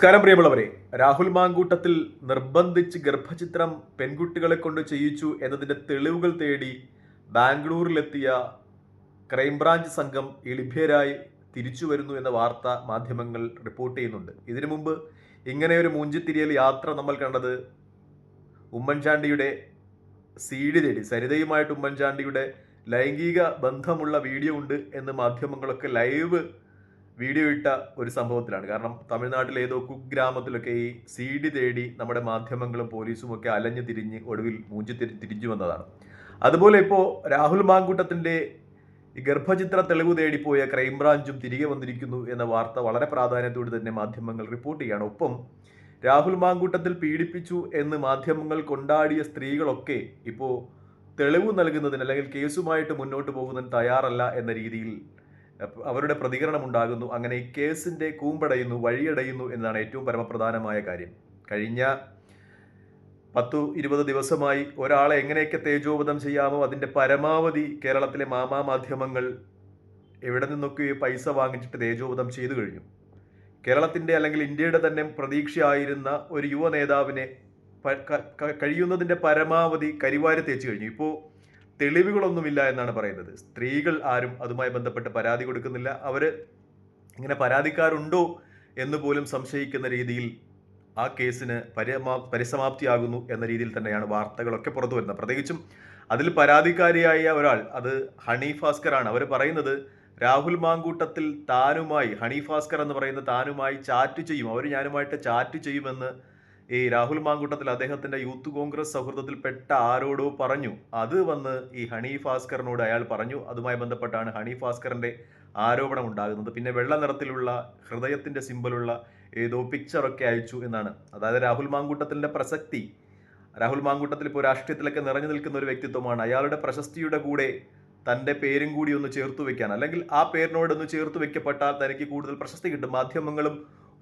നമസ്കാരം പ്രിയമുള്ളവരെ. രാഹുൽ മാങ്കൂട്ടത്തിൽ നിർബന്ധിച്ച് ഗർഭചിത്രം പെൺകുട്ടികളെ കൊണ്ട് ചെയ്യിച്ചു എന്നതിന്റെ തെളിവുകൾ തേടി ബാംഗ്ലൂരിലെത്തിയ ക്രൈംബ്രാഞ്ച് സംഘം എളിഭ്യരായി തിരിച്ചു വരുന്നു എന്ന വാർത്ത മാധ്യമങ്ങൾ റിപ്പോർട്ട് ചെയ്യുന്നുണ്ട്. ഇതിനു മുമ്പ് ഇങ്ങനെ ഒരു മൂഞ്ചിത്തിരിയൽ യാത്ര നമ്മൾ കണ്ടത് ഉമ്മൻചാണ്ടിയുടെ സീഡി തേടി. സരിതയുമായിട്ട് ഉമ്മൻചാണ്ടിയുടെ ലൈംഗിക ബന്ധമുള്ള വീഡിയോ ഉണ്ട് എന്ന് മാധ്യമങ്ങളൊക്കെ ലൈവ് വീഡിയോ ഇട്ട ഒരു സംഭവത്തിലാണ്. കാരണം തമിഴ്നാട്ടിലെ ഏതോ കുഗ്രാമത്തിലൊക്കെ ഈ സി ഡി തേടി നമ്മുടെ മാധ്യമങ്ങളും പോലീസും ഒക്കെ അലഞ്ഞു തിരിഞ്ഞ് ഒടുവിൽ മൂഞ്ചി തിരി തിരിഞ്ഞു വന്നതാണ്. അതുപോലെ ഇപ്പോൾ രാഹുൽ മാങ്കൂട്ടത്തിന്റെ ഗർഭചിത്ര തെളിവ് തേടിപ്പോയ ക്രൈംബ്രാഞ്ചും തിരികെ വന്നിരിക്കുന്നു എന്ന വാർത്ത വളരെ പ്രാധാന്യത്തോടെ തന്നെ മാധ്യമങ്ങൾ റിപ്പോർട്ട് ചെയ്യുകയാണ് ഒപ്പം രാഹുൽ മാങ്കൂട്ടത്തിൽ പീഡിപ്പിച്ചു എന്ന് മാധ്യമങ്ങൾ കൊണ്ടാടിയ സ്ത്രീകളൊക്കെ ഇപ്പോൾ തെളിവ് നൽകുന്നതിന് അല്ലെങ്കിൽ കേസുമായിട്ട് മുന്നോട്ട് പോകുന്നതിന് തയ്യാറല്ല എന്ന രീതിയിൽ അവരുടെ പ്രതികരണം ഉണ്ടാകുന്നു അങ്ങനെ ഈ കേസിന്റെ കൂമ്പടയുന്നു വഴിയടയുന്നു എന്നതാണ് ഏറ്റവും പരമപ്രധാനമായ കാര്യം. കഴിഞ്ഞ പത്തു ഇരുപത് ദിവസമായി ഒരാളെ എങ്ങനെയൊക്കെ തേജോവധം ചെയ്യാമോ അതിന്റെ പരമാവധി കേരളത്തിലെ മാമാ മാധ്യമങ്ങൾ എവിടെ നിന്നൊക്കെ പൈസ വാങ്ങിച്ചിട്ട് തേജോവധം ചെയ്തു കഴിഞ്ഞു. കേരളത്തിന്റെ അല്ലെങ്കിൽ ഇന്ത്യയുടെ തന്നെ പ്രതീക്ഷയായിരുന്ന ഒരു യുവ നേതാവിനെ പ- ക- ക- കഴിയുന്നതിന്റെ പരമാവധി കരിവാരി തേച്ചു കഴിഞ്ഞു. ഇപ്പോൾ തെളിവുകളൊന്നുമില്ല എന്നാണ് പറയുന്നത്. സ്ത്രീകൾ ആരും അതുമായി ബന്ധപ്പെട്ട് പരാതി കൊടുക്കുന്നില്ല. അവർ ഇങ്ങനെ പരാതിക്കാരുണ്ടോ എന്ന് പോലും സംശയിക്കുന്ന രീതിയിൽ ആ കേസിന് പരമാ പരിസമാപ്തിയാകുന്നു എന്ന രീതിയിൽ തന്നെയാണ് വാർത്തകളൊക്കെ പുറത്തു വരുന്നത്. പ്രത്യേകിച്ചും അതിൽ പരാതിക്കാരിയായ ഒരാൾ അത് ഹണി ഭാസ്കർ ആണ് അവർ പറയുന്നത് രാഹുൽ മാങ്കൂട്ടത്തിൽ താനുമായി ഹണി ഭാസ്കർ എന്ന് പറയുന്ന താനുമായി ചാറ്റ് ചെയ്യും. അവർ ഞാനുമായിട്ട് ചാറ്റ് ചെയ്യുമെന്ന് ഈ രാഹുൽ മാങ്കൂട്ടത്തിൽ അദ്ദേഹത്തിന്റെ യൂത്ത് കോൺഗ്രസ് സൗഹൃദത്തിൽപ്പെട്ട ആരോടോ പറഞ്ഞു. അത് വന്ന് ഈ ഹണി ഭാസ്കറിനോട് അയാൾ പറഞ്ഞു. അതുമായി ബന്ധപ്പെട്ടാണ് ഹണി ഭാസ്കറിന്റെ ആരോപണം ഉണ്ടാകുന്നത്. പിന്നെ വെള്ള നിറത്തിലുള്ള ഹൃദയത്തിന്റെ സിമ്പലുള്ള ഏതോ പിക്ചറൊക്കെ അയച്ചു എന്നാണ്. അതായത് രാഹുൽ മാങ്കൂട്ടത്തിന്റെ പ്രസക്തി. രാഹുൽ മാങ്കൂട്ടത്തിൽ ഇപ്പോൾ രാഷ്ട്രീയത്തിലൊക്കെ നിറഞ്ഞു നിൽക്കുന്ന ഒരു വ്യക്തിത്വമാണ്. അയാളുടെ പ്രശസ്തിയുടെ കൂടെ തന്റെ പേരും കൂടി ഒന്ന് ചേർത്ത് വെക്കാൻ. അല്ലെങ്കിൽ ആ പേരിനോടൊന്ന് ചേർത്ത് വെക്കപ്പെട്ടാൽ തനിക്ക് കൂടുതൽ പ്രശസ്തി കിട്ടും. മാധ്യമങ്ങളും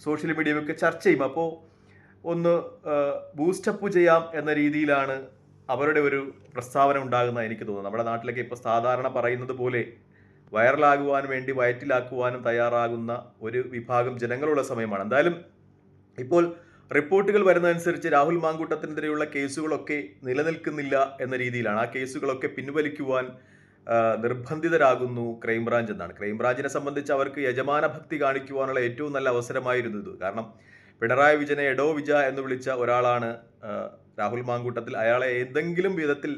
സോഷ്യൽ മീഡിയയും ഒക്കെ ചർച്ച ചെയ്യും. അപ്പോൾ ഒന്ന് ബൂസ്റ്റപ്പ് ചെയ്യാം എന്ന രീതിയിലാണ് അവരുടെ ഒരു പ്രസ്താവന ഉണ്ടാകുന്ന എനിക്ക് തോന്നുന്നത്. നമ്മുടെ നാട്ടിലൊക്കെ ഇപ്പോൾ സാധാരണ പറയുന്നത് പോലെ വൈറലാകുവാൻ വേണ്ടി വയറ്റിലാക്കുവാനും തയ്യാറാകുന്ന ഒരു വിഭാഗം ജനങ്ങളുള്ള സമയമാണ്. എന്തായാലും ഇപ്പോൾ റിപ്പോർട്ടുകൾ വരുന്നതനുസരിച്ച് രാഹുൽ മാങ്കൂട്ടത്തിനെതിരെയുള്ള കേസുകളൊക്കെ നിലനിൽക്കുന്നില്ല എന്ന രീതിയിലാണ്. ആ കേസുകളൊക്കെ പിൻവലിക്കുവാൻ നിർബന്ധിതരാകുന്നു ക്രൈംബ്രാഞ്ച് എന്നാണ്. ക്രൈംബ്രാഞ്ചിനെ സംബന്ധിച്ച് അവർക്ക് യജമാന ഭക്തി കാണിക്കുവാനുള്ള ഏറ്റവും നല്ല അവസരമായിരുന്നു ഇത്. കാരണം പിണറായി വിജയനെ എടോ വിജ എന്ന് വിളിച്ച ഒരാളാണ് രാഹുൽ മാങ്കൂട്ടത്തിൽ. അയാളെ ഏതെങ്കിലും വിധത്തിൽ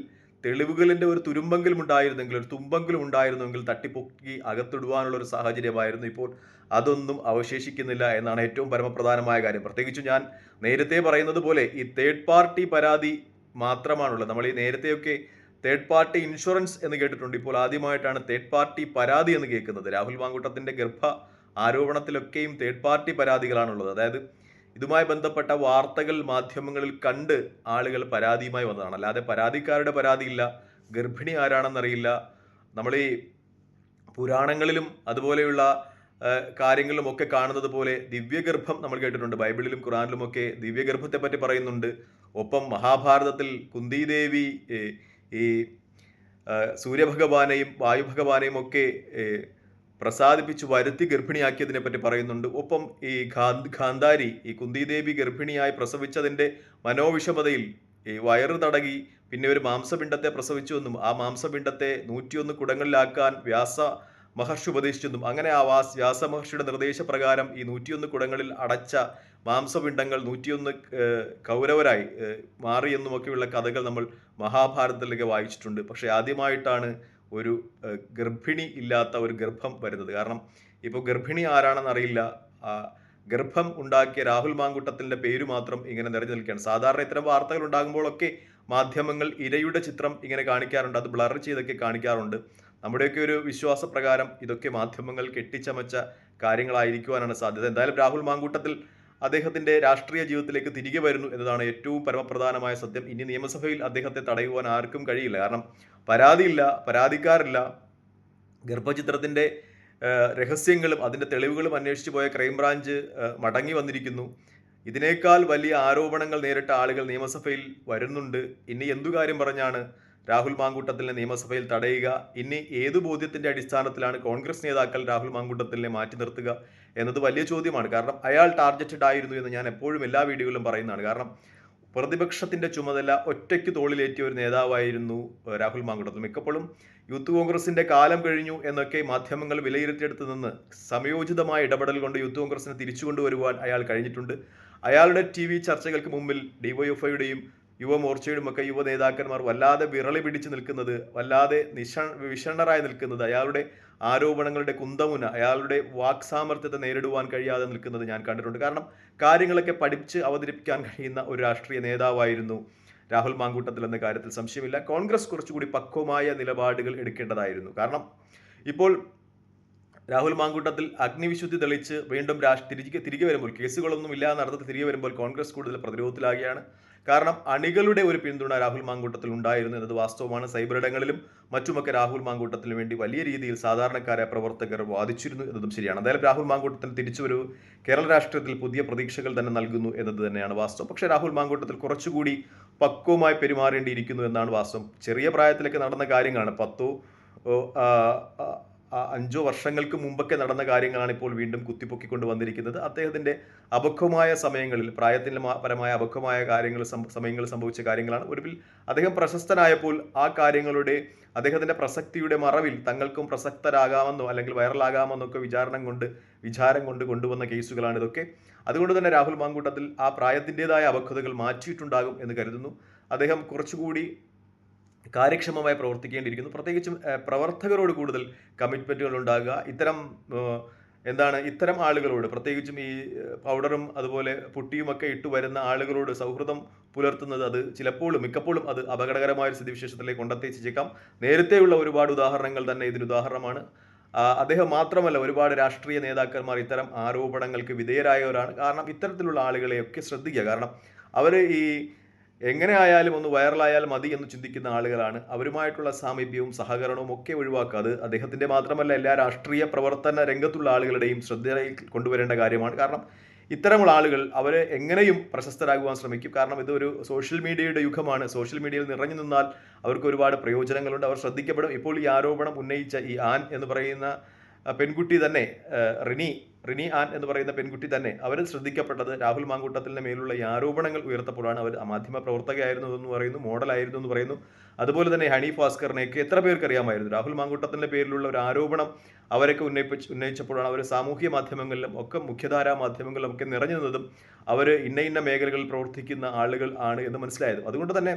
തെളിവുകളിന്റെ ഒരു തുരുമ്പെങ്കിലും ഉണ്ടായിരുന്നെങ്കിൽ ഒരു തുമ്പെങ്കിലും ഉണ്ടായിരുന്നെങ്കിൽ തട്ടിപ്പൊക്കി അകത്തിടുവാനുള്ള ഒരു സാഹചര്യമായിരുന്നു ഇപ്പോൾ. അതൊന്നും അവശേഷിക്കുന്നില്ല എന്നാണ് ഏറ്റവും പരമപ്രധാനമായ കാര്യം. പ്രത്യേകിച്ച് ഞാൻ നേരത്തെ പറയുന്നത് പോലെ ഈ തേർഡ് പാർട്ടി പരാതി മാത്രമാണുള്ളത്. നമ്മൾ ഈ നേരത്തെയൊക്കെ തേർഡ് പാർട്ടി ഇൻഷുറൻസ് എന്ന് കേട്ടിട്ടുണ്ട്. ഇപ്പോൾ ആദ്യമായിട്ടാണ് തേർഡ് പാർട്ടി പരാതി എന്ന് കേൾക്കുന്നത്. രാഹുൽ മാങ്കൂട്ടത്തിന്റെ ഗർഭ ആരോപണത്തിലൊക്കെയും തേർഡ് പാർട്ടി പരാതികളാണുള്ളത്. അതായത് ഇതുമായി ബന്ധപ്പെട്ട വാർത്തകൾ മാധ്യമങ്ങളിൽ കണ്ട് ആളുകൾ പരാതിയുമായി വന്നതാണ്. അല്ലാതെ പരാതിക്കാരുടെ പരാതിയില്ല. ഗർഭിണി ആരാണെന്നറിയില്ല. നമ്മൾ ഈ പുരാണങ്ങളിലും അതുപോലെയുള്ള കാര്യങ്ങളിലും ഒക്കെ കാണുന്നത് പോലെ ദിവ്യഗർഭം നമ്മൾ കേട്ടിട്ടുണ്ട്. ബൈബിളിലും ഖുറാനിലും ഒക്കെ ദിവ്യഗർഭത്തെ പറ്റി പറയുന്നുണ്ട്. ഒപ്പം മഹാഭാരതത്തിൽ കുന്തിദേവി ഈ സൂര്യഭഗവാനെയും വായുഭഗവാനെയും ഒക്കെ പ്രസാദിപ്പിച്ച് വരുത്തി ഗർഭിണിയാക്കിയതിനെ പറ്റി പറയുന്നുണ്ട്. ഒപ്പം ഈ ഗാന്ധാരി ഈ കുന്തിദേവി ഗർഭിണിയായി പ്രസവിച്ചതിന്റെ മനോവിഷമതയിൽ ഈ വയറ് തടകി പിന്നെ ഒരു മാംസപിണ്ഡത്തെ പ്രസവിച്ചു എന്നും ആ മാംസപിണ്ഡത്തെ നൂറ്റിയൊന്ന് കുടങ്ങളിലാക്കാൻ വ്യാസ മഹർഷി ഉപദേശിച്ചെന്നും അങ്ങനെ ആ വാസ് വ്യാസ മഹർഷിയുടെ നിർദ്ദേശപ്രകാരം ഈ നൂറ്റിയൊന്ന് കുടങ്ങളിൽ അടച്ച മാംസപിണ്ഡങ്ങൾ നൂറ്റിയൊന്ന് കൗരവരായി മാറിയെന്നുമൊക്കെയുള്ള കഥകൾ നമ്മൾ മഹാഭാരതത്തിലേക്ക് വായിച്ചിട്ടുണ്ട്. പക്ഷേ ആദ്യമായിട്ടാണ് ഒരു ഗർഭിണി ഇല്ലാത്ത ഒരു ഗർഭം വരുന്നത്. കാരണം ഇപ്പോൾ ഗർഭിണി ആരാണെന്ന് അറിയില്ല. ഗർഭം ഉണ്ടാക്കിയ രാഹുൽ മാങ്കുട്ടത്തിന്റെ പേര് മാത്രം ഇങ്ങനെ നിറഞ്ഞു നിൽക്കുകയാണ്. സാധാരണ ഇത്തരം വാർത്തകൾ ഉണ്ടാകുമ്പോഴൊക്കെ മാധ്യമങ്ങൾ ഇരയുടെ ചിത്രം ഇങ്ങനെ കാണിക്കാറുണ്ട്. അത് ബ്ലർ ചെയ്തൊക്കെ കാണിക്കാറുണ്ട്. നമ്മുടെയൊക്കെ ഒരു വിശ്വാസപ്രകാരം ഇതൊക്കെ മാധ്യമങ്ങൾ കെട്ടിച്ചമച്ച കാര്യങ്ങളായിരിക്കുവാനാണ് സാധ്യത. എന്തായാലും രാഹുൽ മാങ്കൂട്ടത്തിൽ അദ്ദേഹത്തിന്റെ രാഷ്ട്രീയ ജീവിതത്തിലേക്ക് തിരികെ വരുന്നു എന്നതാണ് ഏറ്റവും പരമപ്രധാനമായ സത്യം. ഇനി നിയമസഭയിൽ അദ്ദേഹത്തെ തടയുവാൻ ആർക്കും കഴിയില്ല. കാരണം പരാതിയില്ല പരാതിക്കാരില്ല. ഗർഭചിത്രത്തിന്റെ രഹസ്യങ്ങളും അതിന്റെ തെളിവുകളും അന്വേഷിച്ചു പോയ ക്രൈംബ്രാഞ്ച് മടങ്ങി വന്നിരിക്കുന്നു. ഇതിനേക്കാൾ വലിയ ആരോപണങ്ങൾ നേരിട്ട ആളുകൾ നിയമസഭയിൽ വരുന്നുണ്ട്. ഇനി എന്തു കാര്യം പറഞ്ഞാണ് രാഹുൽ മാങ്കൂട്ടത്തിലെ നിയമസഭയിൽ തടയുക? ഇനി ഏതു ബോധ്യത്തിന്റെ അടിസ്ഥാനത്തിലാണ് കോൺഗ്രസ് നേതാക്കൾ രാഹുൽ മാങ്കൂട്ടത്തിലെ മാറ്റി നിർത്തുക? എന്നത് വലിയ ചോദ്യമാണ്. കാരണം അയാൾ ടാർഗറ്റഡ് ആയിരുന്നു എന്ന് ഞാൻ എപ്പോഴും എല്ലാ വീഡിയോകളിലും പറയുന്നതാണ്. കാരണം പ്രതിപക്ഷത്തിന്റെ ചുമതല ഒറ്റയ്ക്ക് തോളിലേറ്റിയ ഒരു നേതാവായിരുന്നു രാഹുൽ മാങ്കുടത്തിൽ മിക്കപ്പോഴും യൂത്ത് കോൺഗ്രസിന്റെ കാലം കഴിഞ്ഞു എന്നൊക്കെ മാധ്യമങ്ങൾ വിലയിരുത്തിയെടുത്ത് നിന്ന് സമയോചിതമായ ഇടപെടൽ കൊണ്ട് യൂത്ത് കോൺഗ്രസിനെ തിരിച്ചുകൊണ്ടുവരുവാൻ അയാൾ കഴിഞ്ഞിട്ടുണ്ട്. അയാളുടെ ടി വി ചർച്ചകൾക്ക് മുമ്പിൽ ഡിവൈഎഫ്ഐയുടെയും യുവമോർച്ചയുടെയും ഒക്കെ യുവ നേതാക്കന്മാർ വല്ലാതെ വിരളി പിടിച്ച് നിൽക്കുന്നത് വല്ലാതെ നിഷ വിഷണ്ണരായി നിൽക്കുന്നത് അയാളുടെ ആരോപണങ്ങളുടെ കുന്തമുന അയാളുടെ വാക്സാമർത്ഥ്യത്തെ നേരിടുവാൻ കഴിയാതെ നിൽക്കുന്നത് ഞാൻ കണ്ടിട്ടുണ്ട്. കാരണം കാര്യങ്ങളൊക്കെ പഠിച്ച് അവതരിപ്പിക്കാൻ കഴിയുന്ന ഒരു രാഷ്ട്രീയ നേതാവായിരുന്നു രാഹുൽ മാങ്കൂട്ടത്തിൽ എന്ന കാര്യത്തിൽ സംശയമില്ല. കോൺഗ്രസ് കുറച്ചുകൂടി പക്വമായ നിലപാടുകൾ എടുക്കേണ്ടതായിരുന്നു. കാരണം ഇപ്പോൾ രാഹുൽ മാങ്കൂട്ടത്തിൽ അഗ്നിവിശുദ്ധി തെളിച്ച് വീണ്ടും രാഷ്ട്രീയ തിരികെ തിരികെ വരുമ്പോൾ കേസുകളൊന്നും ഇല്ലാതെ അർത്ഥത്തിൽ തിരികെ വരുമ്പോൾ കോൺഗ്രസ് കൂടുതൽ പ്രതിരോധത്തിലാകുകയാണ്. കാരണം അണികളുടെ ഒരു പിന്തുണ രാഹുൽ മാങ്കൂട്ടത്തിൽ ഉണ്ടായിരുന്നു എന്നത് വാസ്തവമാണ്. സൈബർ ഇടങ്ങളിലും മറ്റുമൊക്കെ രാഹുൽ മാങ്കൂട്ടത്തിന് വേണ്ടി വലിയ രീതിയിൽ സാധാരണക്കാരെ പ്രവർത്തകർ വാദിച്ചിരുന്നു എന്നതും ശരിയാണ്. എന്തായാലും രാഹുൽ മാങ്കൂട്ടത്തിൽ തിരിച്ചുവരവ് കേരള രാഷ്ട്രീയത്തിൽ പുതിയ പ്രതീക്ഷകൾ തന്നെ നൽകുന്നു എന്നത് തന്നെയാണ് വാസ്തവം. പക്ഷേ രാഹുൽ മാങ്കൂട്ടത്തിൽ കുറച്ചുകൂടി പക്വമായി പെരുമാറേണ്ടിയിരിക്കുന്നു എന്നാണ് വാസ്തവം. ചെറിയ പ്രായത്തിലൊക്കെ നടന്ന കാര്യങ്ങളാണ്. പത്തോ അഞ്ചോ വർഷങ്ങൾക്ക് മുമ്പൊക്കെ നടന്ന കാര്യങ്ങളാണ് ഇപ്പോൾ വീണ്ടും കുത്തിപ്പൊക്കിക്കൊണ്ട് വന്നിരിക്കുന്നത്. അദ്ദേഹത്തിന്റെ അപക്വമായ സമയങ്ങളിൽ പ്രായത്തിന് മാ- പരമായ അപക്വമായ കാര്യങ്ങൾ സമയങ്ങൾ സംഭവിച്ച കാര്യങ്ങളാണ്. ഒടുവിൽ അദ്ദേഹം പ്രശസ്തനായപ്പോൾ ആ കാര്യങ്ങളുടെ അദ്ദേഹത്തിന്റെ പ്രസക്തിയുടെ മറവിൽ തങ്ങൾക്കും പ്രസക്തരാകാമെന്നോ അല്ലെങ്കിൽ വൈറലാകാമെന്നോ ഒക്കെ വിചാരണം കൊണ്ട് വിചാരം കൊണ്ട് കൊണ്ടുവന്ന കേസുകളാണ് ഇതൊക്കെ. അതുകൊണ്ട് തന്നെ രാഹുൽ മാങ്കൂട്ടത്തിൽ ആ പ്രായത്തിന്റെതായ അപക്വതകൾ മാറ്റിയിട്ടുണ്ടാകും എന്ന് കരുതുന്നു. അദ്ദേഹം കുറച്ചുകൂടി കാര്യക്ഷമമായി പ്രവർത്തിക്കേണ്ടിയിരിക്കുന്നു. പ്രത്യേകിച്ചും പ്രവർത്തകരോട് കൂടുതൽ കമ്മിറ്റ്മെന്റുകൾ ഉണ്ടാകുക. ഇത്തരം എന്താണ് ഇത്തരം ആളുകളോട് പ്രത്യേകിച്ചും ഈ പൗഡറും അതുപോലെ പുട്ടിയുമൊക്കെ ഇട്ട് വരുന്ന ആളുകളോട് സൗഹൃദം പുലർത്തുന്നത് അത് ചിലപ്പോഴും മിക്കപ്പോഴും അത് അപകടകരമായ ഒരു സ്ഥിതിവിശേഷത്തിലേക്ക് കൊണ്ടെത്തിച്ചേക്കാം. നേരത്തെയുള്ള ഒരുപാട് ഉദാഹരണങ്ങൾ തന്നെ ഇതിന് ഉദാഹരണമാണ്. അദ്ദേഹം മാത്രമല്ല ഒരുപാട് രാഷ്ട്രീയ നേതാക്കന്മാർ ഇത്തരം ആരോപണങ്ങൾക്ക് വിധേയരായവരാണ്. കാരണം ഇത്തരത്തിലുള്ള ആളുകളെയൊക്കെ ശ്രദ്ധിക്കുക. കാരണം അവർ ഈ എങ്ങനെ ആയാലും ഒന്ന് വൈറലായാൽ മതി എന്ന് ചിന്തിക്കുന്ന ആളുകളാണ്. അവരുമായിട്ടുള്ള സാമീപ്യവും സഹകരണവും ഒക്കെ ഒഴിവാക്കാതെ അദ്ദേഹത്തിന്റെ മാത്രമല്ല എല്ലാ രാഷ്ട്രീയ പ്രവർത്തന രംഗത്തുള്ള ആളുകളുടെയും ശ്രദ്ധയിൽ കൊണ്ടുവരേണ്ട കാര്യമാണ്. കാരണം ഇത്തരമുള്ള ആളുകൾ അവരെ എങ്ങനെയും പ്രശസ്തരാകുവാൻ ശ്രമിക്കും. കാരണം ഇതൊരു സോഷ്യൽ മീഡിയയുടെ യുഗമാണ്. സോഷ്യൽ മീഡിയയിൽ നിറഞ്ഞു നിന്നാൽ അവർക്ക് ഒരുപാട് പ്രയോജനങ്ങളുണ്ട്. അവർ ശ്രദ്ധിക്കപ്പെടും. ഇപ്പോൾ ഈ ആരോപണം ഉന്നയിച്ച ഈ ആൻ എന്ന് പറയുന്ന പെൺകുട്ടി തന്നെ റിനി റിനി ആൻ എന്ന് പറയുന്ന പെൺകുട്ടി തന്നെ അവർ ശ്രദ്ധിക്കപ്പെട്ടത് രാഹുൽ മാങ്കൂട്ടത്തിന്റെ മേലുള്ള ഈ ആരോപണങ്ങൾ ഉയർത്തപ്പോഴാണ് അവർ മാധ്യമ പ്രവർത്തകയായിരുന്നു എന്ന് പറയുന്നു മോഡലായിരുന്നു എന്ന് പറയുന്നു. അതുപോലെ തന്നെ ഹണി ഭാസ്കറിനെയൊക്കെ എത്ര പേർക്ക് അറിയാമായിരുന്നു? രാഹുൽ മാങ്കൂട്ടത്തിന്റെ പേരിലുള്ള ഒരു ആരോപണം അവരൊക്കെ ഉന്നയിപ്പിച്ച് ഉന്നയിച്ചപ്പോഴാണ് അവർ സാമൂഹ്യ മാധ്യമങ്ങളിലും ഒക്കെ മുഖ്യധാരാ മാധ്യമങ്ങളിലും ഒക്കെ നിറഞ്ഞു നിന്നതും അവർ ഇന്ന ഇന്ന മേഖലകളിൽ പ്രവർത്തിക്കുന്ന ആളുകൾ ആണ് എന്ന് മനസ്സിലായത്. അതുകൊണ്ട് തന്നെ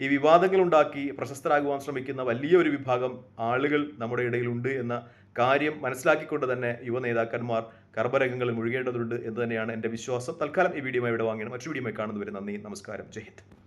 ഈ വിവാദങ്ങൾ ഉണ്ടാക്കി പ്രശസ്തരാകുവാൻ ശ്രമിക്കുന്ന വലിയൊരു വിഭാഗം ആളുകൾ നമ്മുടെ ഇടയിലുണ്ട് എന്ന കാര്യം മനസ്സിലാക്കിക്കൊണ്ട് തന്നെ യുവ നേതാക്കന്മാർ കർമ്മരംഗങ്ങളിൽ മുഴുകേണ്ടതുണ്ട് എന്ന് തന്നെയാണ് എന്റെ വിശ്വാസം. തൽക്കാലം ഈ വീഡിയോ ഇവിടെ വാങ്ങിയാണ്. മറ്റു വീഡിയോ കാണുന്നവരെ നന്ദി നമസ്കാരം. ജയ് ഹിന്ദ്.